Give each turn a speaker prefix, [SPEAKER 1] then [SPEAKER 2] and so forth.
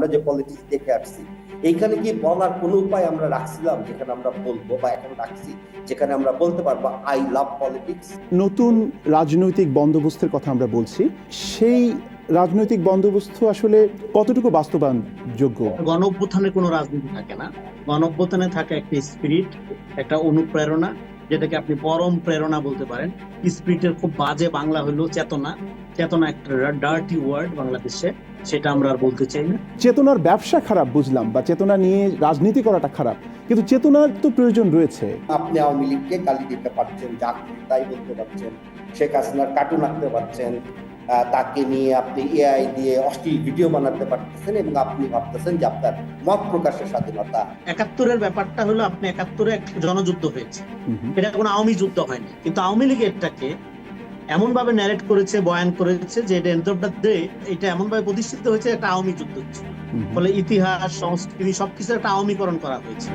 [SPEAKER 1] আমরা যে পলিটিক্স দেখে আসছি এইখানে কি বলার কোনো উপায় আমরা রাখছিলাম যেখানে আমরা বলব বা এখন রাখছি যেখানে আমরা বলতে পারব আই লাভ পলিটিক্স
[SPEAKER 2] নতুন রাজনৈতিক বন্দোবস্তের কথা আমরা বলছি। সেই রাজনৈতিক বন্দোবস্ত আসলে কতটুকু বাস্তবায়নযোগ্য?
[SPEAKER 3] গণ অভ্যুত্থানে কোনো রাজনীতি থাকে না। গণ অভ্যুত্থানে থাকে একটা স্পিরিট একটা অনুপ্রেরণা যেটাকে আপনি পরম প্রেরণা বলতে পারেন। স্পিরিটের খুব বাজে বাংলা হলো চেতনা। চেতনা একটা ডার্টি ওয়ার্ড বাংলাদেশে। সেটা আমরা আর বলতে চাই না।
[SPEAKER 2] চেতনার ব্যবসা খারাপ বুঝলাম বা চেতনা নিয়ে রাজনীতি করাটা খারাপ। কিন্তু চেতনার তো প্রয়োজন রয়েছে।
[SPEAKER 1] আপনি আওয়ামী লীগকে গালি দিতে পারছেন যা তাই বলতে পারছেন শেখ হাসিনার কার্টুন আঁকতে পারছেন তাকে নিয়ে আপনি এআই দিয়ে অশ্লীল ভিডিও বানাতে পারতেছেন এবং আপনি ভাবতেছেন যে আপনার মত প্রকাশের স্বাধীনতা।
[SPEAKER 3] একাত্তরের ব্যাপারটা হলো আপনি একাত্তরে একটা জনযুদ্ধ হয়েছে। এটা কোনো আওয়ামী যুদ্ধ হয়নি। কিন্তু আওয়ামী লীগ এটাকে এমন ভাবে ন্যারেট করেছে বয়ান করেছে যে এটা এন্ড অফ দ্য ডে এটা এমন ভাবে প্রতিষ্ঠিত হয়েছে একটা আওয়ামী যুদ্ধ হচ্ছে। ফলে ইতিহাস সংস্কৃতি সবকিছু একটা আওয়ামীকরণ করা হয়েছে।